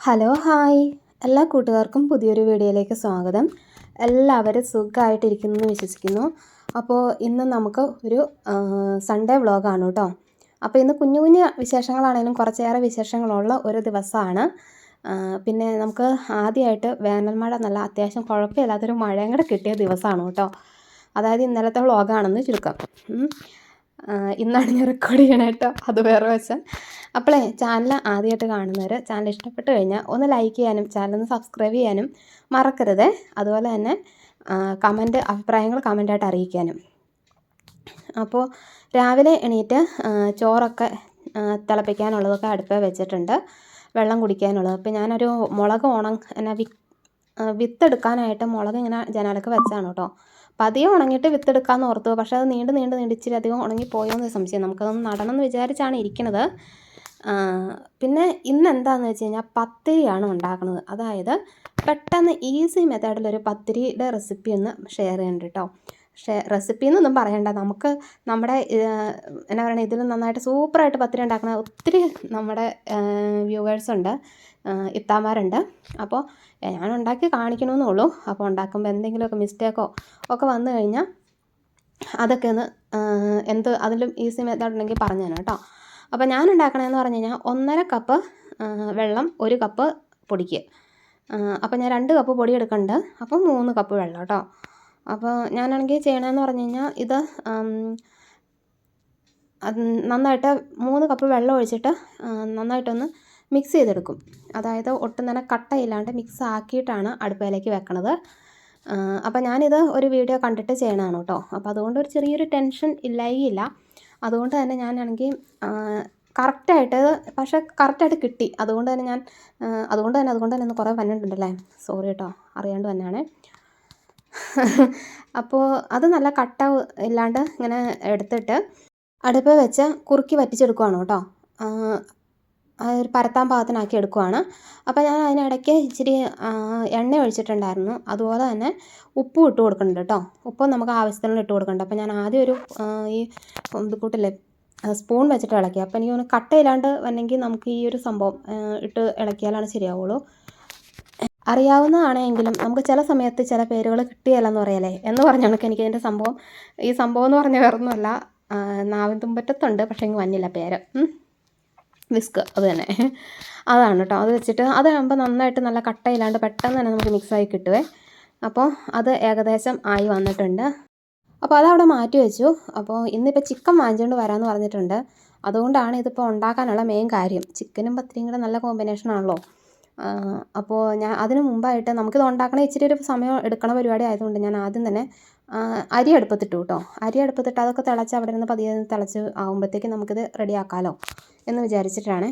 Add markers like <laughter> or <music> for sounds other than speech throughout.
Hello hi. എല്ലാ കൂട്ടുകാർക്കും പുതിയൊരു വീഡിയോയിലേക്ക് സ്വാഗതം. എല്ലാവരും സുഖമായിട്ടിരിക്കുന്നു എന്ന് വിശ്വസിക്കുന്നു. അപ്പോൾ ഇന്ന് നമുക്ക് ഒരു സൺഡേ വ്ളോഗാണ് കേട്ടോ. അപ്പോൾ ഇന്ന് കുഞ്ഞു കുഞ്ഞു വിശേഷങ്ങളാണെങ്കിലും കുറച്ചേറെ വിശേഷങ്ങളുള്ള ഒരു ദിവസമാണ്. പിന്നെ നമുക്ക് ആദ്യമായിട്ട് വേനൽ മഴ നല്ല അത്യാവശ്യം കുഴപ്പമില്ലാത്തൊരു മഴയും കൂടെ കിട്ടിയ ദിവസമാണ് കേട്ടോ. അതായത് ഇന്നലത്തെ വ്ളോഗാണെന്ന് ചുരുക്കം. ഇന്നാണ് ഞാൻ റെക്കോർഡ് ചെയ്യണേ കേട്ടോ. അത് വേറെ വശം. അപ്പോളേ ചാനൽ ആദ്യമായിട്ട് കാണുന്നവർ ചാനൽ ഇഷ്ടപ്പെട്ട് കഴിഞ്ഞാൽ ഒന്ന് ലൈക്ക് ചെയ്യാനും ചാനൽ ഒന്ന് സബ്സ്ക്രൈബ് ചെയ്യാനും മറക്കരുത്. അതുപോലെ തന്നെ കമന്റ് അഭിപ്രായങ്ങൾ കമന്റായിട്ട് അറിയിക്കാനും. അപ്പോൾ രാവിലെ എണീറ്റ് ചോറൊക്കെ തിളപ്പിക്കാനുള്ളതൊക്കെ അടുപ്പ് വെച്ചിട്ടുണ്ട്. വെള്ളം കുടിക്കാനുള്ളത്. അപ്പോൾ ഞാനൊരു മുളക് ഉണ എന്നാ വി വിത്തെടുക്കാനായിട്ട് മുളക് ഇങ്ങനെ ജനാലൊക്കെ വെച്ചാണ് കേട്ടോ പതിയെ ഉണങ്ങിയിട്ട് വിത്തെടുക്കാമെന്ന് ഓർത്തു പക്ഷേ അത് നീണ്ട് നീണ്ട് നീണ്ട് ഇച്ചിരി അധികം ഉണങ്ങിപ്പോയോ എന്ന് സംശയം. നമുക്കതൊന്ന് നടണം എന്ന് വിചാരിച്ചാണ് ഇരിക്കുന്നത് പിന്നെ ഇന്ന് എന്താണെന്ന് വെച്ച് കഴിഞ്ഞാൽ പത്തിരിയാണ് ഉണ്ടാക്കുന്നത്. അതായത് പെട്ടെന്ന് ഈസി മെത്തേഡിലൊരു പത്തിരിയുടെ റെസിപ്പി ഒന്ന് ഷെയർ ചെയ്യുന്നുണ്ട് കേട്ടോ പക്ഷേ റെസിപ്പി എന്നൊന്നും പറയണ്ട. നമുക്ക് നമ്മുടെ എന്നാ പറയുക ഇതിൽ നന്നായിട്ട് സൂപ്പറായിട്ട് പത്തിരി ഉണ്ടാക്കുന്ന ഒത്തിരി നമ്മുടെ വ്യൂവേഴ്സ് ഉണ്ട് ഇത്താമാരുണ്ട്. അപ്പോൾ ഞാൻ ഉണ്ടാക്കി കാണിക്കണമെന്നേ ഉള്ളൂ അപ്പോൾ ഉണ്ടാക്കുമ്പോൾ എന്തെങ്കിലുമൊക്കെ മിസ്റ്റേക്കോ ഒക്കെ വന്നു കഴിഞ്ഞാൽ അതൊക്കെ ഒന്ന് എന്ത് അതിലും ഈസി മെത്തേഡ് ഉണ്ടെങ്കിൽ പറഞ്ഞു തരാം കേട്ടോ അപ്പോൾ ഞാൻ ഉണ്ടാക്കണമെന്ന് പറഞ്ഞു കഴിഞ്ഞാൽ ഒന്നര കപ്പ് വെള്ളം ഒരു കപ്പ് പൊടിക്ക്. അപ്പോൾ ഞാൻ രണ്ട് കപ്പ് പൊടി എടുക്കുന്നുണ്ട് അപ്പോൾ മൂന്ന് കപ്പ് വെള്ളം കേട്ടോ അപ്പോൾ ഞാനാണെങ്കിൽ ചെയ്യണമെന്ന് പറഞ്ഞു കഴിഞ്ഞാൽ ഇത് നന്നായിട്ട് മൂന്ന് കപ്പ് വെള്ളം ഒഴിച്ചിട്ട് നന്നായിട്ടൊന്ന് മിക്സ് ചെയ്തെടുക്കും. അതായത് ഒട്ടും തന്നെ കട്ടയില്ലാണ്ട് മിക്സ് ആക്കിയിട്ടാണ് അടുപ്പയിലേക്ക് വെക്കണത്. അപ്പോൾ ഞാനിത് ഒരു വീഡിയോ കണ്ടിട്ട് ചെയ്യണതാണ് കേട്ടോ അപ്പോൾ അതുകൊണ്ട് ഒരു ചെറിയൊരു ടെൻഷൻ ഇല്ലായില്ല. അതുകൊണ്ട് തന്നെ ഞാനാണെങ്കിൽ കറക്റ്റായിട്ട് പക്ഷേ കറക്റ്റായിട്ട് കിട്ടി. അതുകൊണ്ട് തന്നെ ഞാൻ അതുകൊണ്ട് തന്നെ അതുകൊണ്ട് തന്നെ ഒന്ന് കുറേ വന്നിട്ടുണ്ടല്ലേ? സോറി കേട്ടോ അറിയാണ്ട് തന്നെയാണ് അപ്പോൾ അത് നല്ല കട്ട ഇല്ലാണ്ട് ഇങ്ങനെ എടുത്തിട്ട് അടുപ്പ് വെച്ച് കുറുക്കി വറ്റിച്ചെടുക്കുവാണ് കേട്ടോ. ഒരു പരത്താൻ പാകത്തിനാക്കി എടുക്കുവാണ്. അപ്പോൾ ഞാൻ അതിനിടയ്ക്ക് ഇച്ചിരി എണ്ണ ഒഴിച്ചിട്ടുണ്ടായിരുന്നു. അതുപോലെ തന്നെ ഉപ്പും ഇട്ട് കൊടുക്കുന്നുണ്ട് കേട്ടോ. ഉപ്പും നമുക്ക് ആവശ്യത്തിനുള്ള ഇട്ട് കൊടുക്കുന്നുണ്ട്. അപ്പോൾ ഞാൻ ആദ്യം ഒരു ഈ ഇത് കൂട്ടില്ലേ സ്പൂൺ വെച്ചിട്ട് ഇളക്കി. അപ്പോൾ എനിക്ക് തോന്നുന്നു കട്ടയില്ലാണ്ട് വന്നെങ്കിൽ നമുക്ക് ഈ ഒരു സംഭവം ഇട്ട് ഇളക്കിയാലാണ് ശരിയാവുള്ളൂ. അറിയാവുന്നതാണെങ്കിലും നമുക്ക് ചില സമയത്ത് ചില പേരുകൾ കിട്ടിയല്ലെന്ന് പറയല്ലേ? എന്ന് പറഞ്ഞ കണക്ക് എനിക്ക് ഇതിന്റെ സംഭവം ഈ സംഭവം എന്ന് പറഞ്ഞ വേറൊന്നുമല്ല. നാവിൻ തുമ്പറ്റത്തുണ്ട് പക്ഷേ എനിക്ക് വന്നില്ല പേര്. വിസ്ക് അത് തന്നെ. അതാണ് കേട്ടോ അത് വെച്ചിട്ട് അതാകുമ്പോൾ നന്നായിട്ട് നല്ല കട്ടയില്ലാണ്ട് പെട്ടെന്ന് തന്നെ നമുക്ക് മിക്സായി കിട്ടുവേ. അപ്പോൾ അത് ഏകദേശം ആയി വന്നിട്ടുണ്ട്. അപ്പോൾ അതവിടെ മാറ്റി വെച്ചു. അപ്പോൾ ഇന്നിപ്പോൾ ചിക്കൻ വാങ്ങിച്ചുകൊണ്ട് വരാമെന്ന് പറഞ്ഞിട്ടുണ്ട്. അതുകൊണ്ടാണ് ഇതിപ്പോൾ ഉണ്ടാക്കാനുള്ള മെയിൻ കാര്യം. ചിക്കനും പത്തിരിയും കൂടെ നല്ല കോമ്പിനേഷൻ ആണല്ലോ. അപ്പോൾ ഞാൻ അതിന് മുമ്പായിട്ട് നമുക്കിത് ഉണ്ടാക്കണ ഇച്ചിരി ഒരു സമയം എടുക്കണ പരിപാടി ആയതുകൊണ്ട് ഞാൻ ആദ്യം തന്നെ അരി അടുപ്പത്തിട്ടു കേട്ടോ അരി അടുപ്പത്തിട്ട് അതൊക്കെ തിളച്ച് അവിടെ നിന്ന് പതിയെ തിളച്ച് ആകുമ്പോഴത്തേക്കും നമുക്കിത് റെഡിയാക്കാമല്ലോ എന്ന് വിചാരിച്ചിട്ടാണ്.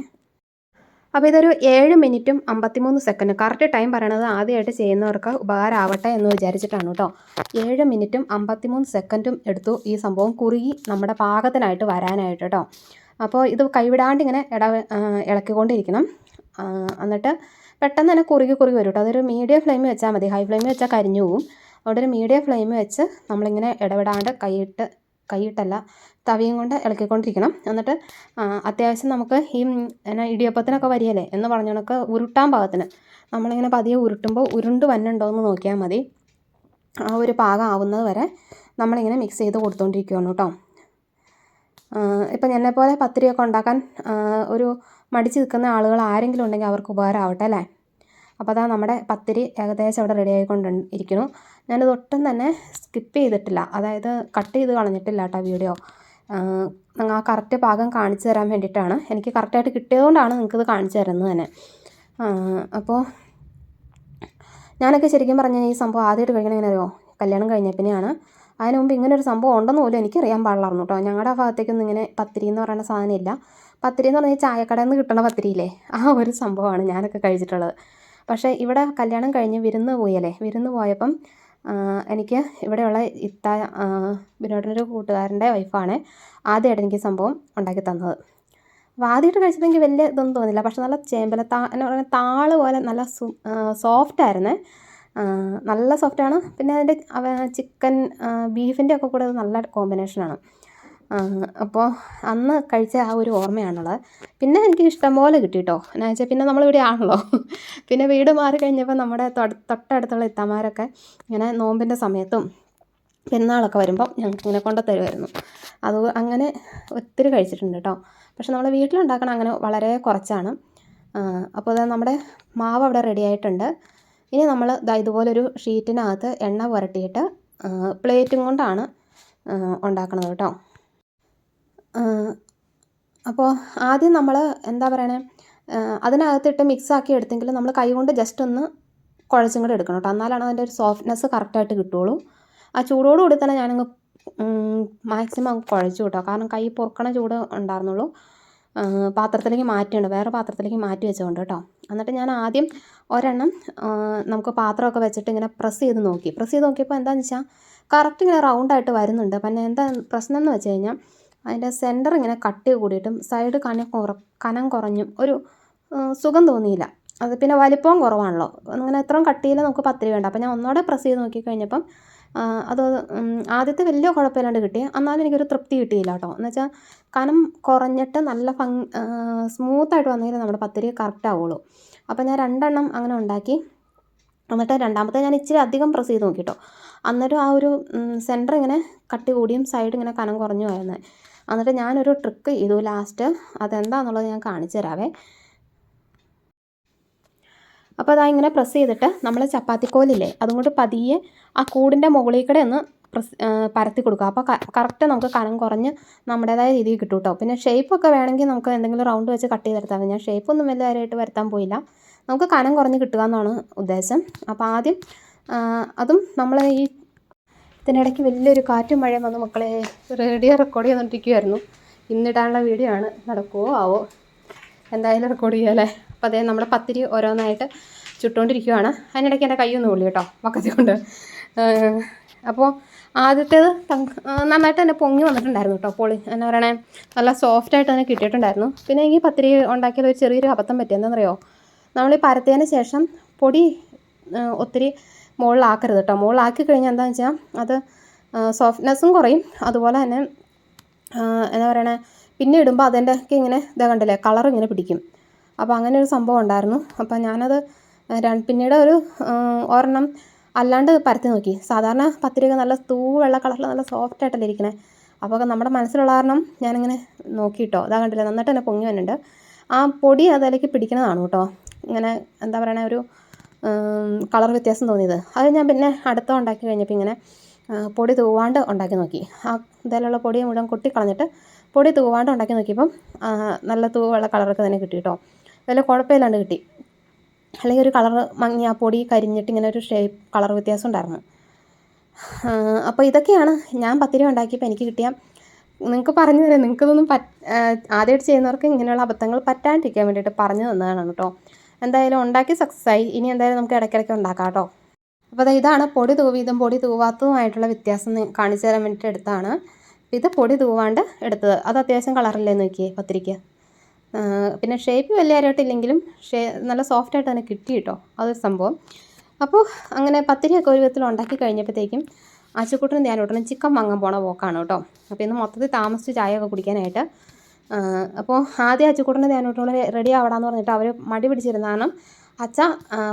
അപ്പോൾ ഇതൊരു ഏഴ് മിനിറ്റും അമ്പത്തിമൂന്ന് സെക്കൻഡ് കറക്റ്റ് ടൈം പറയണത് ആദ്യമായിട്ട് ചെയ്യുന്നവർക്ക് ഉപകാരമാവട്ടെ എന്ന് വിചാരിച്ചിട്ടാണ് കേട്ടോ ഏഴ് മിനിറ്റും അമ്പത്തിമൂന്ന് സെക്കൻഡും എടുത്തു ഈ സംഭവം കുറുകി നമ്മുടെ പാകത്തിനായിട്ട് വരാനായിട്ട് കേട്ടോ അപ്പോൾ ഇത് കൈവിടാണ്ട് ഇങ്ങനെ ഇട ഇളക്കിക്കൊണ്ടിരിക്കണം. എന്നിട്ട് പെട്ടെന്ന് തന്നെ കുറുകി കുറുകി വരും കേട്ടോ അതൊരു മീഡിയം ഫ്ലെയിം വെച്ചാൽ മതി. ഹൈ ഫ്ലെയിം വെച്ചാൽ കരിഞ്ഞു പോവും. അവിടെ ഒരു മീഡിയം ഫ്ലെയിം വെച്ച് നമ്മളിങ്ങനെ ഇടപെടാണ്ട് കൈയിട്ട് കൈയിട്ടല്ല തവിയും കൊണ്ട് ഇളക്കിക്കൊണ്ടിരിക്കണം. എന്നിട്ട് അത്യാവശ്യം നമുക്ക് ഈ എന്നാ ഇടിയപ്പത്തിനൊക്കെ വരികയല്ലേ എന്ന് പറഞ്ഞ കണക്ക് ഉരുട്ടാൻ പാകത്തിന്. നമ്മളിങ്ങനെ പതിയെ ഉരുട്ടുമ്പോൾ ഉരുണ്ട് വന്നുണ്ടോ എന്ന് നോക്കിയാൽ മതി. ആ ഒരു പാകം ആവുന്നത് വരെ നമ്മളിങ്ങനെ മിക്സ് ചെയ്ത് കൊടുത്തുകൊണ്ടിരിക്കുകയാണ് കേട്ടോ. ഇപ്പം എന്നെപ്പോലെ പത്തിരിയൊക്കെ ഉണ്ടാക്കാൻ ഒരു മടിച്ച് നിൽക്കുന്ന ആളുകൾ ആരെങ്കിലും ഉണ്ടെങ്കിൽ അവർക്ക് ഉപകാരമാവട്ടെ അല്ലേ? അപ്പോൾ അതാ നമ്മുടെ പത്തിരി ഏകദേശം അവിടെ റെഡി ആയിക്കൊണ്ട് ഇരിക്കുന്നു. ഞാനിത് ഒട്ടും തന്നെ സ്കിപ്പ് ചെയ്തിട്ടില്ല. അതായത് കട്ട് ചെയ്ത് കളഞ്ഞിട്ടില്ല കേട്ടോ വീഡിയോ ആ കറക്റ്റ് പാകം കാണിച്ചു തരാൻ വേണ്ടിയിട്ടാണ്. എനിക്ക് കറക്റ്റായിട്ട് കിട്ടിയതുകൊണ്ടാണ് നിങ്ങൾക്കിത് കാണിച്ചു തരുന്നത് തന്നെ. അപ്പോൾ ഞാനൊക്കെ ശരിക്കും പറഞ്ഞാൽ ഈ സംഭവം ആദ്യമായിട്ട് കഴിക്കണ എങ്ങനെ അറിയോ? കല്യാണം കഴിഞ്ഞ പിന്നെയാണ്. അതിന് മുമ്പ് ഇങ്ങനെ ഒരു സംഭവം ഉണ്ടെന്ന് പോലും എനിക്ക് അറിയാൻ പാടില്ലായിരുന്നു കേട്ടോ. ഞങ്ങളുടെ ഭാഗത്തേക്കൊന്നും ഇങ്ങനെ പത്തിരി എന്ന് പറയുന്ന സാധനമില്ല പത്തിരി എന്ന് പറഞ്ഞാൽ ചായക്കടയിൽ നിന്ന് കിട്ടണ പത്തിരിയില്ലേ? ആ ഒരു സംഭവമാണ് ഞാനൊക്കെ കഴിച്ചിട്ടുള്ളത്. പക്ഷേ ഇവിടെ കല്യാണം കഴിഞ്ഞ് വിരുന്ന് പോയല്ലേ വിരുന്ന് പോയപ്പം എനിക്ക് ഇവിടെയുള്ള ഇത്ത ബിനോട്ടിന്റെ കൂട്ടുകാരന്റെ വൈഫാണ് ആദ്യമായിട്ട് എനിക്ക് സംഭവം ഉണ്ടാക്കി തന്നത്. അപ്പോൾ ആദ്യമായിട്ട് കഴിച്ചപ്പോൾ എനിക്ക് വലിയ ഇതൊന്നും തോന്നില്ല പക്ഷെ നല്ല ചേമ്പല താ എന്ന് പറയുന്നത് താൾ പോലെ നല്ല സു സോഫ്റ്റ് ആയിരുന്നു. നല്ല സോഫ്റ്റാണ് പിന്നെ അതിന്റെ ചിക്കൻ ബീഫിന്റെ ഒക്കെ കൂടെ നല്ല കോമ്പിനേഷനാണ് അപ്പോൾ അന്ന് കഴിച്ച ആ ഒരു ഓർമ്മയാണുള്ളത് പിന്നെ എനിക്ക് ഇഷ്ടം പോലെ കിട്ടി കേട്ടോ എന്നാ വെച്ചാൽ പിന്നെ നമ്മളിവിടെ ആണല്ലോ. പിന്നെ വീട് മാറി കഴിഞ്ഞപ്പോൾ നമ്മുടെ തൊട- തൊട്ടടുത്തുള്ള ഇത്തമാരൊക്കെ ഇങ്ങനെ നോമ്പിന്റെ സമയത്തും പെരുന്നാളൊക്കെ വരുമ്പോൾ ഞങ്ങൾക്ക് ഇങ്ങനെ കൊണ്ട് തരുമായിരുന്നു അത് അങ്ങനെ ഒത്തിരി കഴിച്ചിട്ടുണ്ട് കേട്ടോ പക്ഷെ നമ്മൾ വീട്ടിലുണ്ടാക്കണ അങ്ങനെ വളരെ കുറച്ചാണ്. അപ്പോൾ അത് നമ്മുടെ മാവ് അവിടെ റെഡി ആയിട്ടുണ്ട്. ഇനി നമ്മൾ ഇതുപോലൊരു ഷീറ്റിനകത്ത് എണ്ണ പുരട്ടിയിട്ട് പ്ലേറ്റും കൊണ്ടാണ് ഉണ്ടാക്കണത് കേട്ടോ അപ്പോൾ ആദ്യം നമ്മൾ എന്താ പറയണേ? അതിനകത്തിട്ട് മിക്സ് ആക്കി എടുത്തെങ്കിൽ നമ്മൾ കൈ കൊണ്ട് ജസ്റ്റ് ഒന്ന് കുഴച്ചും കൂടെ എടുക്കണം കേട്ടോ എന്നാലാണ് അതിന്റെ ഒരു സോഫ്റ്റ്നെസ് കറക്റ്റായിട്ട് കിട്ടുള്ളൂ. ആ ചൂടോട് കൂടി തന്നെ ഞാനങ്ങ് മാക്സിമം അങ്ങ് കുഴച്ചു കേട്ടോ കാരണം കൈ പൊറുക്കണ ചൂട് ഉണ്ടായിരുന്നുള്ളൂ. പാത്രത്തിലേക്ക് മാറ്റിയുണ്ട് വേറെ പാത്രത്തിലേക്ക് മാറ്റി വെച്ചുകൊണ്ട് കേട്ടോ എന്നിട്ട് ഞാൻ ആദ്യം ഒരെണ്ണം നമുക്ക് പാത്രമൊക്കെ വെച്ചിട്ട് ഇങ്ങനെ പ്രസ് ചെയ്ത് നോക്കി. പ്രസ് ചെയ്ത് നോക്കിയപ്പോൾ എന്താണെന്ന് വെച്ചാൽ കറക്റ്റ് ഇങ്ങനെ റൗണ്ടായിട്ട് വരുന്നുണ്ട്. പിന്നെ എന്താ പ്രശ്നം എന്ന് വെച്ച് കഴിഞ്ഞാൽ അതിന്റെ സെന്റർ ഇങ്ങനെ കട്ടി കൂടിയിട്ടും സൈഡ് കന കുറ കനം കുറഞ്ഞും ഒരു സുഖം തോന്നിയില്ല. അത് പിന്നെ വലിപ്പവും കുറവാണല്ലോ. അങ്ങനെ എത്രയും കട്ടിയിൽ നമുക്ക് പത്തിരി വേണ്ട അപ്പോൾ ഞാൻ ഒന്നുകൂടെ പ്രസ് ചെയ്ത് നോക്കിക്കഴിഞ്ഞപ്പം അത് ആദ്യത്തെ വലിയ കുഴപ്പമില്ലാണ്ട് കിട്ടി. എന്നാലും എനിക്കൊരു തൃപ്തി കിട്ടിയില്ല കേട്ടോ. എന്ന് വെച്ചാൽ കനം കുറഞ്ഞിട്ട് നല്ല ഭംഗി സ്മൂത്തായിട്ട് വന്നെങ്കിൽ നമ്മുടെ പത്തിരി കറക്റ്റ് ആവുള്ളൂ. അപ്പോൾ ഞാൻ രണ്ടെണ്ണം അങ്ങനെ ഉണ്ടാക്കി. എന്നിട്ട് രണ്ടാമത്തെ ഞാൻ ഇച്ചിരി അധികം പ്രസ് ചെയ്ത് നോക്കി കേട്ടോ. അന്നേരം ആ ഒരു സെന്റർ ഇങ്ങനെ കട്ടി കൂടിയും സൈഡ് ഇങ്ങനെ കനം കുറഞ്ഞു ആയിരുന്നേ. എന്നിട്ട് ഞാനൊരു ട്രിക്ക് ചെയ്തു ലാസ്റ്റ് അതെന്താണെന്നുള്ളത് ഞാൻ കാണിച്ചു തരാവേ. അപ്പോൾ അതാ ഇങ്ങനെ പ്രസ് ചെയ്തിട്ട് നമ്മൾ ചപ്പാത്തിക്കോലില്ലേ അതുകൊണ്ട് പതിയെ ആ കൂടിന്റെ മുകളിൽ കൂടെ ഒന്ന് പ്രസ് പരത്തി കൊടുക്കുക. അപ്പോൾ കറക്റ്റ് നമുക്ക് കനം കുറഞ്ഞ് നമ്മുടേതായ രീതിയിൽ കിട്ടും കേട്ടോ പിന്നെ ഷേപ്പൊക്കെ വേണമെങ്കിൽ നമുക്ക് എന്തെങ്കിലും റൗണ്ട് വെച്ച് കട്ട് ചെയ്തെടുത്താൽ മതി. ഞാൻ ഷേപ്പൊന്നും വലിയ വരുത്താൻ പോയില്ല. നമുക്ക് കനം കുറഞ്ഞ് കിട്ടുക എന്നാണ് ഉദ്ദേശം. അപ്പോൾ ആദ്യം അതും നമ്മൾ ഈ ഇതിനിടയ്ക്ക് വലിയൊരു കാറ്റും മഴയും വന്ന് മക്കളെ റേഡിയോ റെക്കോർഡ് ചെയ്തുകൊണ്ടിരിക്കുമായിരുന്നു ഇന്നിടാനുള്ള വീഡിയോ ആണ്. നടക്കുമോ ആവോ? എന്തായാലും റെക്കോർഡ് ചെയ്യാമല്ലേ അപ്പോൾ അതേ നമ്മുടെ പത്തിരി ഓരോന്നായിട്ട് ചുട്ടുകൊണ്ടിരിക്കുവാണ് അതിനിടയ്ക്ക് എന്റെ കൈയൊന്നും പൊള്ളി കേട്ടോ വക്കത്തി കൊണ്ട്. അപ്പോൾ ആദ്യത്തേത് നന്നായിട്ട് തന്നെ പൊങ്ങി വന്നിട്ടുണ്ടായിരുന്നു കേട്ടോ പൊളി. എന്നാ പറയണേ? നല്ല സോഫ്റ്റായിട്ട് തന്നെ കിട്ടിയിട്ടുണ്ടായിരുന്നു. പിന്നെ എനിക്ക് പത്തിരി ഉണ്ടാക്കിയാൽ ഒരു ചെറിയൊരു അബദ്ധം പറ്റിയെന്നറിയോ നമ്മൾ ഈ പരത്തിയതിന് ശേഷം പൊടി ഒത്തിരി മുകളിലാക്കരുത് കേട്ടോ. മുകളിലാക്കി കഴിഞ്ഞാൽ എന്താണെന്ന് വെച്ചാൽ അത് സോഫ്റ്റ്നെസ്സും കുറയും. അതുപോലെ തന്നെ എന്താ പറയണേ പിന്നെ ഇടുമ്പോൾ അതിന്റെ ഒക്കെ ഇങ്ങനെ ഇതാ കണ്ടില്ലേ കളർ ഇങ്ങനെ പിടിക്കും. അപ്പോൾ അങ്ങനെ ഒരു സംഭവം ഉണ്ടായിരുന്നു. അപ്പോൾ ഞാനത് പിന്നീട് ഒരു ഒരെണ്ണം അല്ലാണ്ട് പരത്തി നോക്കി. സാധാരണ പത്തിരിക നല്ല തൂ വെള്ള കളറിൽ നല്ല സോഫ്റ്റ് ആയിട്ടല്ലേ ഇരിക്കണേ. അപ്പോൾ നമ്മുടെ മനസ്സിലുള്ള കാരണം ഞാനിങ്ങനെ നോക്കിയിട്ടോ. അതാ കണ്ടില്ലേ നന്നായിട്ട് തന്നെ പൊങ്ങി വന്നിട്ടുണ്ട്. ആ പൊടി അതിലേക്ക് പിടിക്കുന്നതാണ് കേട്ടോ. ഇങ്ങനെ എന്താ പറയണേ ഒരു കളർ വ്യത്യാസം തോന്നിയത്. അത് ഞാൻ പിന്നെ അടുത്ത ഉണ്ടാക്കി കഴിഞ്ഞപ്പോൾ ഇങ്ങനെ പൊടി തൂവാണ്ട് ഉണ്ടാക്കി നോക്കി. ആ ഇതിലുള്ള പൊടി മുഴുവൻ കൊട്ടിക്കളഞ്ഞിട്ട് പൊടി തൂവാണ്ട് ഉണ്ടാക്കി നോക്കിയപ്പം നല്ല തൂവുള്ള കളറൊക്കെ തന്നെ കിട്ടി കേട്ടോ. വലിയ കുഴപ്പമില്ലാണ്ട് കിട്ടി. അല്ലെങ്കിൽ ഒരു കളർ മങ്ങി ആ പൊടി കരിഞ്ഞിട്ട് ഇങ്ങനെ ഒരു ഷേപ്പ് കളർ വ്യത്യാസം ഉണ്ടായിരുന്നു. അപ്പോൾ ഇതൊക്കെയാണ് ഞാൻ പത്തിരി ഉണ്ടാക്കിയപ്പോൾ എനിക്ക് കിട്ടിയ നിങ്ങൾക്ക് പറഞ്ഞു തരാം നിങ്ങൾക്കിതൊന്നും പറ്റ് ആദ്യമായിട്ട് ചെയ്യുന്നവർക്ക് ഇങ്ങനെയുള്ള അബദ്ധങ്ങൾ പറ്റാണ്ടിരിക്കാൻ വേണ്ടിയിട്ട് പറഞ്ഞു തന്നതാണ് കേട്ടോ. എന്തായാലും ഉണ്ടാക്കി സക്സസ് ആയി. ഇനി എന്തായാലും നമുക്ക് ഇടയ്ക്കിടയ്ക്ക് ഉണ്ടാക്കാം കേട്ടോ. അപ്പോൾ ഇതാണ് പൊടി തൂവിയതും പൊടി തൂവാത്തതുമായിട്ടുള്ള വ്യത്യാസം കാണിച്ചു തരാൻ വേണ്ടിയിട്ട് എടുത്താണ്. ഇത് പൊടി തൂവാണ്ട് എടുത്തത്. അത് അത്യാവശ്യം കളറില്ലേ നോക്കിയേ പത്തിരിക്ക്. പിന്നെ ഷേപ്പ് വലിയ കാര്യമായിട്ടില്ലെങ്കിലും ഷേ നല്ല സോഫ്റ്റായിട്ട് തന്നെ കിട്ടി കേട്ടോ. അതൊരു സംഭവം. അപ്പോൾ അങ്ങനെ പത്തിരിയൊക്കെ ഒരു വിധത്തിൽ ഉണ്ടാക്കി കഴിഞ്ഞപ്പോഴത്തേക്കും ആശുക്കുട്ടനും ധ്യാനോട്ടനും ചിക്കൻ വാങ്ങാൻ പോണ പോക്കാണ് കേട്ടോ. അപ്പോൾ ഇന്ന് മൊത്തത്തിൽ താമസിച്ച് ചായയൊക്കെ കുടിക്കാനായിട്ട് അപ്പോൾ ആദ്യം അച്ചക്കൂട്ടിനെ ധ്യാനോട്ടനും റെഡി ആവടാന്ന് പറഞ്ഞിട്ട് അവർ മടി പിടിച്ചിരുന്നാണ് അച്ഛ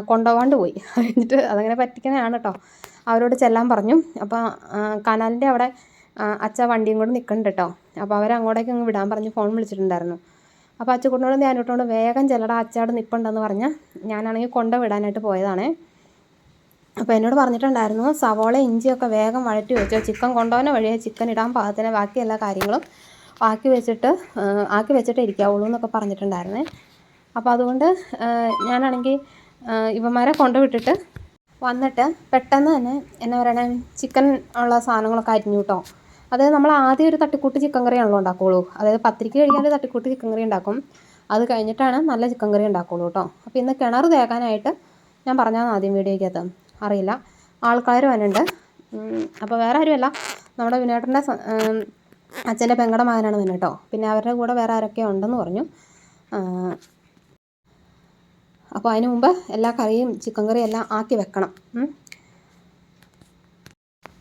കൊണ്ടുപോകാണ്ട് പോയി. <laughs> കഴിഞ്ഞിട്ട് അതങ്ങനെ പറ്റിക്കണതാണ് കേട്ടോ അവരോട് ചെല്ലാൻ പറഞ്ഞു. അപ്പോൾ കനാലിന്റെ അവിടെ അച്ഛ വണ്ടിയും കൂടെ നിൽക്കുന്നുണ്ട് കേട്ടോ അപ്പോൾ അവരങ്ങോട്ടേക്ക് അങ്ങ് വിടാൻ പറഞ്ഞ് ഫോൺ വിളിച്ചിട്ടുണ്ടായിരുന്നു. അപ്പോൾ അച്ചക്കൂട്ടിനോട് ധ്യാനോട്ടനോട് വേഗം ചെല്ലടാ അച്ചാട് നിൽപ്പുണ്ടെന്ന് പറഞ്ഞാൽ ഞാനാണെങ്കിൽ കൊണ്ട വിടാനായിട്ട് പോയതാണേ. അപ്പോൾ എന്നോട് പറഞ്ഞിട്ടുണ്ടായിരുന്നു സവോള ഇഞ്ചിയൊക്കെ വേഗം വഴറ്റി വെച്ചോ ചിക്കൻ കൊണ്ടുപോകുന്ന വഴിയെ ചിക്കൻ ഇടാൻ പാകത്തിന് ബാക്കി എല്ലാ കാര്യങ്ങളും. ആക്കി വെച്ചിട്ട് ആക്കി വെച്ചിട്ട് ഇരിക്കാവുള്ളൂ എന്നൊക്കെ പറഞ്ഞിട്ടുണ്ടായിരുന്നേ. അപ്പോൾ അതുകൊണ്ട് ഞാനാണെങ്കിൽ ഇവന്മാരെ കൊണ്ടുവിട്ടിട്ട് വന്നിട്ട് പെട്ടെന്ന് തന്നെ എന്നാ പറയണേ ചിക്കൻ ഉള്ള സാധനങ്ങളൊക്കെ അരിഞ്ഞു കേട്ടോ അതായത് നമ്മൾ ആദ്യം ഒരു തട്ടിക്കൂട്ട് ചിക്കൻ കറിയാണല്ലോ ഉണ്ടാക്കുകയുള്ളൂ അതായത് പത്തിരിക്ക് കഴിക്കാൻ തട്ടിക്കൂട്ട് ചിക്കൻ കറി ഉണ്ടാക്കും. അത് കഴിഞ്ഞിട്ടാണ് നല്ല ചിക്കൻ കറി ഉണ്ടാക്കുകയുള്ളൂ കേട്ടോ അപ്പോൾ ഇന്ന് കിണർ തേക്കാനായിട്ട് ഞാൻ പറഞ്ഞാൽ ആദ്യം വീഡിയോയ്ക്കകത്ത്. അറിയില്ല. ആൾക്കാർ വന്നിട്ടുണ്ട്. അപ്പോൾ വേറെ ആരുമല്ല. നമ്മുടെ വിനോട്ടന്റെ അച്ഛന്റെ പെങ്ങളുടെ മകനാണ് നിന്ന് കേട്ടോ. പിന്നെ അവരുടെ കൂടെ വേറെ ആരൊക്കെ ഉണ്ടെന്ന് പറഞ്ഞു. അപ്പോൾ അതിന് മുമ്പ് എല്ലാ കറിയും ചിക്കൻ കറിയും എല്ലാം ആക്കി വെക്കണം.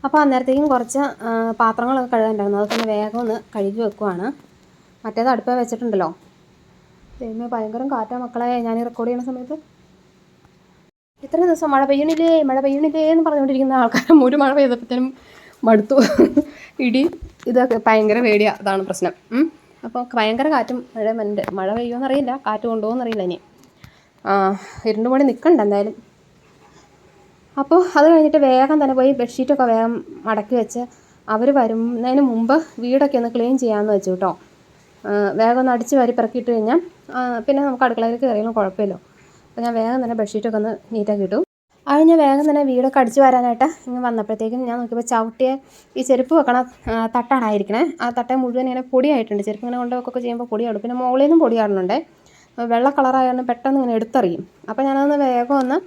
അപ്പോൾ അന്നേരത്തേക്കും കുറച്ച് പാത്രങ്ങളൊക്കെ കഴുകാനുണ്ടായിരുന്നു. അതൊക്കെ ഒന്ന് വേഗം ഒന്ന് കഴുകി വെക്കുവാണ്. മറ്റേത് അടുപ്പേ വെച്ചിട്ടുണ്ടല്ലോ. ദൈവമേ ഭയങ്കരം കാറ്റ മക്കളെ. ഞാൻ റെക്കോർഡ് ചെയ്യുന്ന സമയത്ത്. ഇത്ര ദിവസം മഴ പെയ്യണില്ലേ? മഴ പെയ്യണില്ലേ എന്ന് പറഞ്ഞുകൊണ്ടിരിക്കുന്ന ആൾക്കാരും ഒരു മഴ പെയ്തപ്പോഴത്തേനും മടുത്തു. ഇടി ഇതൊക്കെ ഭയങ്കര പേടിയാണ് അതാണ് പ്രശ്നം. അപ്പോൾ ഭയങ്കര കാറ്റും മഴ ഉണ്ട് മഴ പെയ്യുമെന്ന് അറിയില്ല കാറ്റ് കൊണ്ടുപോകുമെന്ന് അറിയില്ല ഇനി ഇരുണ്ട് മണി നിൽക്കണ്ട എന്തായാലും. അപ്പോൾ അത് കഴിഞ്ഞിട്ട് വേഗം തന്നെ പോയി ബെഡ്ഷീറ്റൊക്കെ വേഗം മടക്കി വെച്ച് അവർ വരുന്നതിന് മുമ്പ് വീടൊക്കെ ഒന്ന് ക്ലീൻ ചെയ്യാമെന്ന് വെച്ചു കേട്ടോ വേഗം ഒന്ന് അടിച്ച് വരി പിറക്കിയിട്ട് കഴിഞ്ഞാൽ പിന്നെ നമുക്ക് അടുക്കളയിലേക്ക് കയറിയാലും കുഴപ്പമില്ല. അപ്പോൾ ഞാൻ വേഗം തന്നെ ബെഡ്ഷീറ്റൊക്കെ ഒന്ന് നീറ്റാക്കി ഇട്ടു. അത് ഞാൻ വേഗം തന്നെ വീടൊക്കെ അടിച്ച് വരാനായിട്ട് ഇങ്ങനെ വന്നപ്പോഴത്തേക്കും ഞാൻ നോക്കിയപ്പോൾ ചവിട്ടിയെ ഈ ചെരുപ്പ് വെക്കണ തട്ടാണായിരിക്കണേ ആ തട്ട മുഴുവൻ ഇങ്ങനെ പൊടിയായിട്ടുണ്ട്. ചെരുപ്പ് ഇങ്ങനെ കൊണ്ട് വെക്കൊക്കെ ചെയ്യുമ്പോൾ പൊടിയാടും പിന്നെ മുകളിൽ നിന്നും പൊടിയാടുന്നുണ്ട് വെള്ള കളറായതുകൊണ്ട് പെട്ടെന്ന് ഇങ്ങനെ എടുത്തറിയും. അപ്പോൾ ഞാനതൊന്ന് വേഗം ഒന്ന്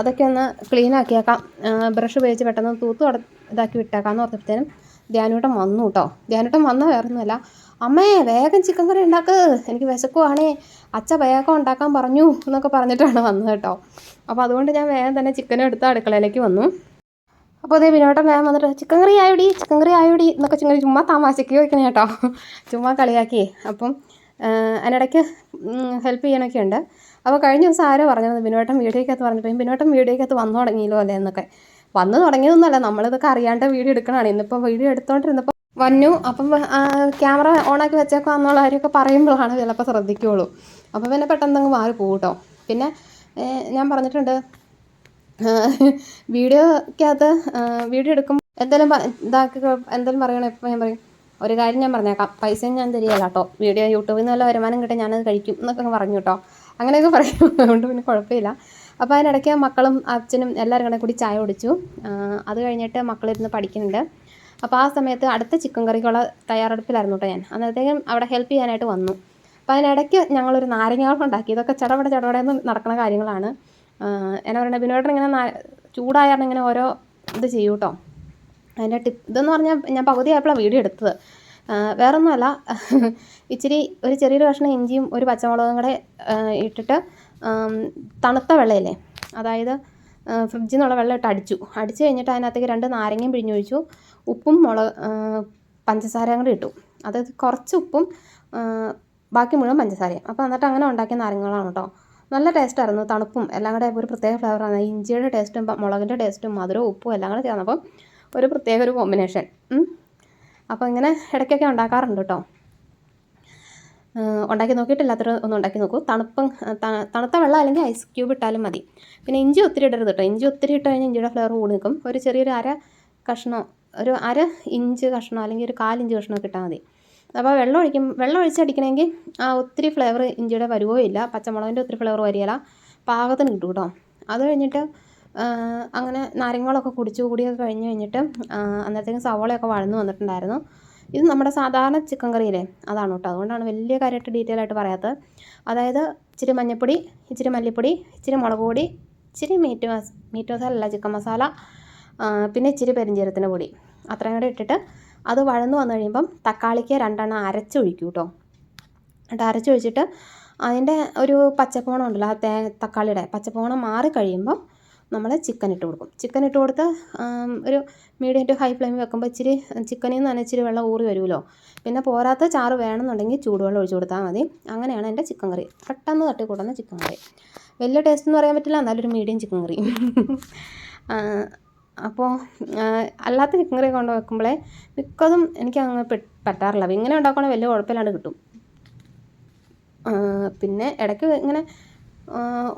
അതൊക്കെ ഒന്ന് ക്ലീൻ ആക്കിയേക്കാം. ബ്രഷ് ഉപയോഗിച്ച് പെട്ടെന്ന് തൂത്ത് ഇതാക്കി വിട്ടേക്കാം എന്ന് ഓർത്തപ്പോഴത്തേനും ധ്യാനൂട്ടം വന്നു കേട്ടോ. ധ്യാനൂട്ടം വന്ന വേറൊന്നുമല്ല. അമ്മേ വേഗം ചിക്കൻ കറി ഉണ്ടാക്ക്. എനിക്ക് വിശക്കുവാണേ. അച്ഛ വേഗം ഉണ്ടാക്കാൻ പറഞ്ഞു എന്നൊക്കെ പറഞ്ഞിട്ടാണ് വന്നത് കേട്ടോ. അപ്പോൾ അതുകൊണ്ട് ഞാൻ വേഗം തന്നെ ചിക്കനും എടുത്ത് അടുക്കളയിലേക്ക് വന്നു. അപ്പോൾ അതേ വിനോട്ടം വേഗം വന്നിട്ട് ചിക്കൻ കറി ആയോടി ചിക്കൻ കറി ആയോടി എന്നൊക്കെ ചിക്കൻ ചുമ്മാ തമാശയ്ക്ക് വയ്ക്കണേ കേട്ടോ. ചുമ്മാ കളിയാക്കി. അപ്പം അതിനിടയ്ക്ക് ഹെൽപ്പ് ചെയ്യാനൊക്കെ ഉണ്ട്. അപ്പോൾ കഴിഞ്ഞ ദിവസം ആരോ പറഞ്ഞത് ബിനോട്ടം വീഡിയോക്കകത്ത് പറഞ്ഞപ്പോൾ ബിനോട്ടം വീഡിയോക്കകത്ത് വന്നു തുടങ്ങിയല്ലോ അല്ലേ എന്നൊക്കെ. വന്നു തുടങ്ങിയതൊന്നുമല്ല നമ്മളിതൊക്കെ അറിയാണ്ട് വീഡിയോ എടുക്കണതാണ്. ഇന്നിപ്പോൾ വീഡിയോ എടുത്തുകൊണ്ടിരുന്നപ്പോൾ വന്നു. അപ്പം ക്യാമറ ഓണാക്കി വെച്ചേക്കാന്നുള്ള കാര്യമൊക്കെ പറയുമ്പോഴാണ് ചിലപ്പോൾ ശ്രദ്ധിക്കുകയുള്ളൂ അപ്പോൾ പിന്നെ പെട്ടെന്ന് അങ്ങ് മാറി കേട്ടോ. പിന്നെ ഞാൻ പറഞ്ഞിട്ടുണ്ട്. വീഡിയോക്കകത്ത് വീഡിയോ എടുക്കും എന്തെങ്കിലും പ- ഇതാക്കി എന്തെങ്കിലും പറയണം? ഇപ്പം ഞാൻ പറയും ഒരു കാര്യം ഞാൻ പറഞ്ഞേക്കാം. പൈസയും ഞാൻ തരികയല്ല കേട്ടോ വീഡിയോ യൂട്യൂബിൽ നിന്ന് വല്ല വരുമാനം കിട്ടി ഞാനത് കഴിക്കും എന്നൊക്കെ പറഞ്ഞു കേട്ടോ അങ്ങനെയൊക്കെ പറയും <laughs> അതുകൊണ്ട് പിന്നെ കുഴപ്പമില്ല. അപ്പോൾ അതിനിടയ്ക്ക് മക്കളും അച്ഛനും എല്ലാവരും കൂടെ കൂടി ചായ കുടിച്ചു. അത് കഴിഞ്ഞിട്ട് മക്കളിരുന്ന് പഠിക്കുന്നുണ്ട്. അപ്പോൾ ആ സമയത്ത് അടുത്ത ചിക്കൻ കറിക്കുള്ള തയ്യാറെടുപ്പിലായിരുന്നു കേട്ടോ ഞാൻ. അന്നേരത്തേക്കും അവിടെ ഹെൽപ്പ് ചെയ്യാനായിട്ട് വന്നു. അപ്പോൾ അതിനിടയ്ക്ക് ഞങ്ങളൊരു നാരങ്ങ വെള്ളം ഉണ്ടാക്കി. ഇതൊക്കെ ചടപട ചടപടയെന്ന് നടക്കുന്ന കാര്യങ്ങളാണ്. എന്നാ പറയുക ബിനോട്ടൻ ഇങ്ങനെ ചൂടായാലും ഇങ്ങനെ ഓരോ ഇത് ചെയ്യൂ കേട്ടോ. അതിന്റെ ടിപ്പ് ഇതെന്ന് പറഞ്ഞാൽ ഞാൻ പകുതി ആയപ്പോഴാണ് വീഡിയോ എടുത്തത്. വേറൊന്നുമല്ല. ഇച്ചിരി ഒരു ചെറിയൊരു കഷ്ണം ഇഞ്ചിയും ഒരു പച്ചമുളകും കൂടെ ഇട്ടിട്ട് തണുത്ത വെള്ളമില്ലേ അതായത് ഫ്രിഡ്ജിൽ നിന്നുള്ള വെള്ളം ഇട്ട് അടിച്ചു. അടിച്ചു കഴിഞ്ഞിട്ട് അതിനകത്തേക്ക് രണ്ട് നാരങ്ങയും പിഴിഞ്ഞൊഴിച്ചു. ഉപ്പും മുളക് പഞ്ചസാരയും കൂടി ഇട്ടു. അതായത് കുറച്ച് ഉപ്പും ബാക്കി മുഴുവൻ പഞ്ചസാരയും. അപ്പോൾ എന്നിട്ട് അങ്ങനെ ഉണ്ടാക്കിയ നാരങ്ങകളാണ് കേട്ടോ നല്ല ടേസ്റ്റായിരുന്നു തണുപ്പും എല്ലാം കൂടെ ഒരു പ്രത്യേക ഫ്ലേവറാണ് ഇഞ്ചിയുടെ ടേസ്റ്റും മുളകിന്റെ ടേസ്റ്റും മധുരവും ഉപ്പും എല്ലാം കൂടെ ചേർന്നപ്പം ഒരു പ്രത്യേക ഒരു കോമ്പിനേഷൻ അപ്പോൾ ഇങ്ങനെ ഇടയ്ക്കൊക്കെ ഉണ്ടാക്കാറുണ്ട് കേട്ടോ ഉണ്ടാക്കി നോക്കിയിട്ടില്ലാത്തൊരു ഒന്ന് ഉണ്ടാക്കി നോക്കൂ. തണുപ്പും തണുത്ത വെള്ളം അല്ലെങ്കിൽ ഐസ് ക്യൂബ് ഇട്ടാലും മതി. പിന്നെ ഇഞ്ചി ഒത്തിരി ഇടരുത് കേട്ടോ ഇഞ്ചി ഒത്തിരി ഇട്ട് കഴിഞ്ഞാൽ ഇഞ്ചിയുടെ ഫ്ലേവർ കൂടി നിൽക്കും. ഒരു ചെറിയൊരു അര കഷ്ണം ഒരു അര ഇഞ്ച് കഷ്ണം അല്ലെങ്കിൽ ഒരു കാലിഞ്ച് കഷ്ണമൊക്കെ ഇട്ടാൽ മതി. അപ്പോൾ വെള്ളം ഒഴിക്കും വെള്ളം ഒഴിച്ചടിക്കണമെങ്കിൽ ആ ഒത്തിരി ഫ്ലേവർ ഇഞ്ചിയുടെ വരുവോ ഇല്ല പച്ചമുളകിന്റെ ഒത്തിരി ഫ്ലേവർ വരികയില്ല പാകത്തിന് കിട്ടും കേട്ടോ. അത് കഴിഞ്ഞിട്ട് അങ്ങനെ നാരങ്ങളൊക്കെ കുടിച്ചു കൂടിയൊക്കെ കഴിഞ്ഞ് കഴിഞ്ഞിട്ട് അന്നേരത്തേക്കും സവോളയൊക്കെ വഴന്നു വന്നിട്ടുണ്ടായിരുന്നു. ഇത് നമ്മുടെ സാധാരണ ചിക്കൻ കറിയില്ലേ അതാണ് കേട്ടോ. അതുകൊണ്ടാണ് വലിയ കാര്യമായിട്ട് ഡീറ്റെയിൽ ആയിട്ട് പറയാത്തത്. അതായത് ഇച്ചിരി മഞ്ഞൾപ്പൊടി ഇച്ചിരി മല്ലിപ്പൊടി ഇച്ചിരി മുളക് പൊടി ഇച്ചിരി മീറ്റ് മസ് മീറ്റ് മസാല അല്ല ചിക്കൻ മസാല പിന്നെ ഇച്ചിരി പെരിഞ്ചീരത്തിന്റെ പൊടി. അത്രയും കൂടെ ഇട്ടിട്ട് അത് വഴന്നു വന്നു കഴിയുമ്പം തക്കാളിക്ക് രണ്ടെണ്ണം അരച്ചൊഴിക്കും കേട്ടോ എന്നിട്ട് അരച്ചൊഴിച്ചിട്ട് അതിന്റെ ഒരു പച്ചപ്പോണം ഉണ്ടല്ലോ ആ തേ തക്കാളിയുടെ പച്ചപ്പോണം മാറി കഴിയുമ്പം നമ്മൾ ചിക്കൻ ഇട്ട് കൊടുക്കും. ചിക്കൻ ഇട്ട് കൊടുത്ത് ഒരു മീഡിയം ടു ഹൈ ഫ്ലെയിമിൽ വെക്കുമ്പോൾ ഇച്ചിരി ചിക്കനിൽ നിന്ന് തന്നെ ഇച്ചിരി വെള്ളം ഊറി വരുമല്ലോ. പിന്നെ പോരാത്ത ചാറ് വേണമെന്നുണ്ടെങ്കിൽ ചൂടുവെള്ളം ഒഴിച്ചു കൊടുത്താൽ മതി. അങ്ങനെയാണ് എന്റെ ചിക്കൻ കറി. പെട്ടെന്ന് തട്ടി കൂട്ടുന്ന ചിക്കൻ കറി. വലിയ ടേസ്റ്റ് എന്ന് പറയാൻ പറ്റില്ല എന്നാലും ഒരു മീഡിയം ചിക്കൻ കറി. അപ്പോൾ അല്ലാത്ത ചിക്കൻ കറി കൊണ്ട് വെക്കുമ്പോഴേ മിക്കതും എനിക്ക് അങ്ങ് പറ്റാറില്ല ഇങ്ങനെ ഉണ്ടാക്കുകയാണെങ്കിൽ വലിയ കുഴപ്പമില്ലാണ്ട് കിട്ടും. പിന്നെ ഇടയ്ക്ക് ഇങ്ങനെ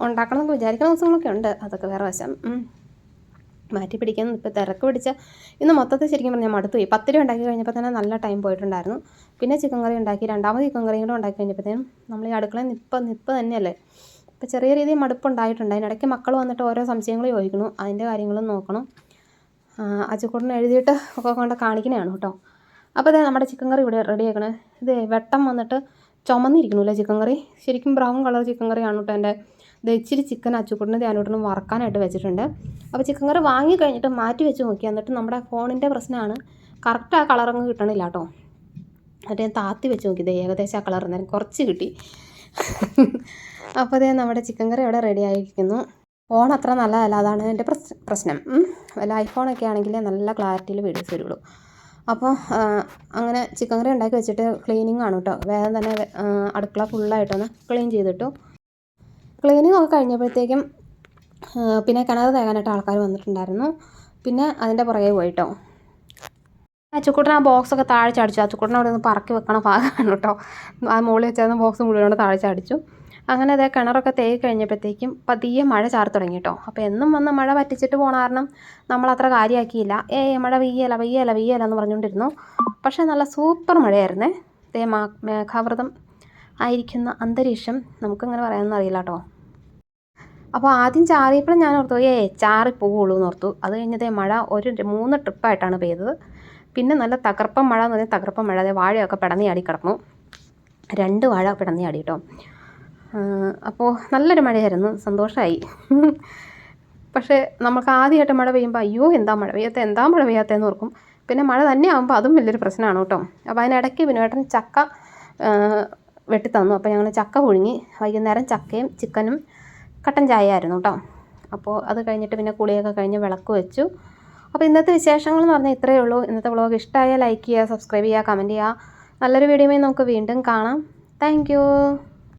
ഉണ്ടാക്കണം എന്നൊക്കെ വിചാരിക്കുന്ന ദിവസങ്ങളൊക്കെ ഉണ്ട്. അതൊക്കെ വേറെ വശം. മാറ്റി പിടിക്കാൻ ഇപ്പോൾ തിരക്ക് പിടിച്ച ഇന്ന് മൊത്തത്തിൽ ശരിക്കും പറഞ്ഞാൽ മടുത്തുപോയി. പത്തിരി ഉണ്ടാക്കി കഴിഞ്ഞപ്പോൾ തന്നെ നല്ല ടൈം പോയിട്ടുണ്ടായിരുന്നു. പിന്നെ ചിക്കൻ കറി ഉണ്ടാക്കി രണ്ടാമത് ചിക്കൻ കറിയും കൂടെ ഉണ്ടാക്കി കഴിഞ്ഞപ്പോഴത്തേനും നമ്മൾ ഈ അടുക്കള നിപ്പ നിപ്പ തന്നെയല്ലേ? ഇപ്പോൾ ചെറിയ രീതിയിൽ മടുപ്പുണ്ടായിട്ടുണ്ട്. അതിനിടയ്ക്ക് മക്കൾ വന്നിട്ട് ഓരോ സംശയങ്ങൾ ചോദിക്കണം അതിന്റെ കാര്യങ്ങളും നോക്കണം. അച്ചുക്കൂട്ടിന് എഴുതിയിട്ട് ഒക്കെ കൊണ്ട് കാണിക്കണതാണ് കേട്ടോ. അപ്പോൾ അതെ നമ്മുടെ ചിക്കൻ കറി ഇവിടെ റെഡി ആക്കണേ. ഇത് വെട്ടം വന്നിട്ട് ചുമന്നിരിക്കണല്ലേ ചിക്കൻ കറി ശരിക്കും ബ്രൗൺ കളർ ചിക്കൻ കറിയാണ് കേട്ടോ എന്റെ. ഇത് ഇച്ചിരി ചിക്കൻ അച്ചുക്കൂട്ടിന് ധ്യാനോട്ടിനും വറക്കാനായിട്ട് വെച്ചിട്ടുണ്ട്. അപ്പോൾ ചിക്കൻ കറി വാങ്ങി കഴിഞ്ഞിട്ട് മാറ്റി വെച്ച് നോക്കി എന്നിട്ട് നമ്മുടെ ഫോണിന്റെ പ്രശ്നമാണ് കറക്റ്റ് ആ കളറങ്ങ് കിട്ടണില്ല കേട്ടോ. എന്നിട്ട് ഞാൻ താത്തി വെച്ച് നോക്കി ഇത് ഏകദേശം ആ കളർ എന്നാലും കുറച്ച് കിട്ടി. അപ്പോൾ അതേ നമ്മുടെ ചിക്കൻ കറി അവിടെ റെഡി ആയിരിക്കുന്നു. ഫോൺ അത്ര നല്ലതല്ല. അതാണ് എന്റെ പ്രശ് പ്രശ്നം. വല്ല ഐഫോണൊക്കെ ആണെങ്കിൽ നല്ല ക്ലാരിറ്റിയിൽ വീഡിയോസ് വരുള്ളൂ അപ്പോൾ അങ്ങനെ ചിക്കൻ കറി ഉണ്ടാക്കി വെച്ചിട്ട് ക്ലീനിങ് ആണ് കേട്ടോ വേഗം തന്നെ അടുക്കള ഫുള്ളായിട്ടൊന്ന് ക്ലീൻ ചെയ്തിട്ടു. ക്ലീനിങ് ഒക്കെ കഴിഞ്ഞപ്പോഴത്തേക്കും പിന്നെ കിണർ തേകാനായിട്ട് ആൾക്കാർ വന്നിട്ടുണ്ടായിരുന്നു. പിന്നെ അതിന്റെ പുറകെ പോയിട്ടോ അച്ചുക്കുട്ടൻ ആ ബോക്സൊക്കെ താഴെ ചടിച്ചു. അച്ചുക്കുട്ടൻ അവിടെ നിന്ന് പറക്കി വെക്കണ ഭാഗമാണ് കേട്ടോ ആ മുകളിൽ വെച്ചാൽ ബോക്സ് മുഴുവൻ താഴെ ചടിച്ചു. അങ്ങനെ അതേ കിണറൊക്കെ തേകി കഴിഞ്ഞപ്പോഴത്തേക്കും പതിയെ മഴ ചാർത്ത് തുടങ്ങി കേട്ടോ അപ്പോൾ എന്നും വന്ന് മഴ പറ്റിച്ചിട്ട് പോണ കാരണം നമ്മൾ അത്ര കാര്യമാക്കിയില്ല ഏയ് മഴ പെയ്യല പെയ്യല പെയ്യല എന്ന് പറഞ്ഞുകൊണ്ടിരുന്നു. പക്ഷേ നല്ല സൂപ്പർ മഴയായിരുന്നേ. ദേ മാ മേഘാവൃതം ആയിരിക്കുന്ന അന്തരീക്ഷം നമുക്കങ്ങനെ പറയാനൊന്നും അറിയില്ല കേട്ടോ അപ്പോൾ ആദ്യം ചാറിയപ്പോഴും ഞാൻ ഓർത്തു ഏ ചാറി പോവുള്ളൂ എന്ന് ഓർത്തു. അത് കഴിഞ്ഞതേ മഴ ഒരു മൂന്ന് ട്രിപ്പായിട്ടാണ് പെയ്തത്. പിന്നെ നല്ല തകർപ്പം മഴ എന്ന് പറഞ്ഞാൽ തകർപ്പം മഴ. അതേ വാഴയൊക്കെ പിടന്നി ആടി കിടന്നു. രണ്ട് വാഴ പിടന്നി ആടി കേട്ടോ അപ്പോൾ നല്ലൊരു മഴയായിരുന്നു. സന്തോഷമായി പക്ഷേ നമുക്ക് ആദ്യമായിട്ട് മഴ പെയ്യുമ്പോൾ അയ്യോ എന്താ മഴ പെയ്യാത്ത എന്താ മഴ പെയ്യാത്തതെന്ന് ഓർക്കും. പിന്നെ മഴ തന്നെ ആകുമ്പോൾ അതും വലിയൊരു പ്രശ്നമാണ് കേട്ടോ. അപ്പോൾ അതിനിടയ്ക്ക് വിനുവേട്ടൻ ചക്ക വെട്ടിത്തന്നു വെട്ടി തന്നു. അപ്പോൾ ഞങ്ങൾ ചക്ക പുഴുങ്ങി വൈകുന്നേരം ചക്കയും ചിക്കനും കട്ടൻ ചായ ആയിരുന്നു കേട്ടോ. അപ്പോൾ അത് കഴിഞ്ഞിട്ട് പിന്നെ കുളിയൊക്കെ കഴിഞ്ഞ് വിളക്ക് വെച്ചു. അപ്പോൾ ഇന്നത്തെ വിശേഷങ്ങൾ എന്ന് പറഞ്ഞാൽ ഇത്രയേ ഉള്ളൂ. ഇന്നത്തെ വ്ളോഗ് ഇഷ്ടമായാൽ ലൈക്ക് ചെയ്യുക സബ്സ്ക്രൈബ് ചെയ്യുക കമന്റ് ചെയ്യുക. നല്ലൊരു വീഡിയോയുമായി നമുക്ക് വീണ്ടും കാണാം. താങ്ക്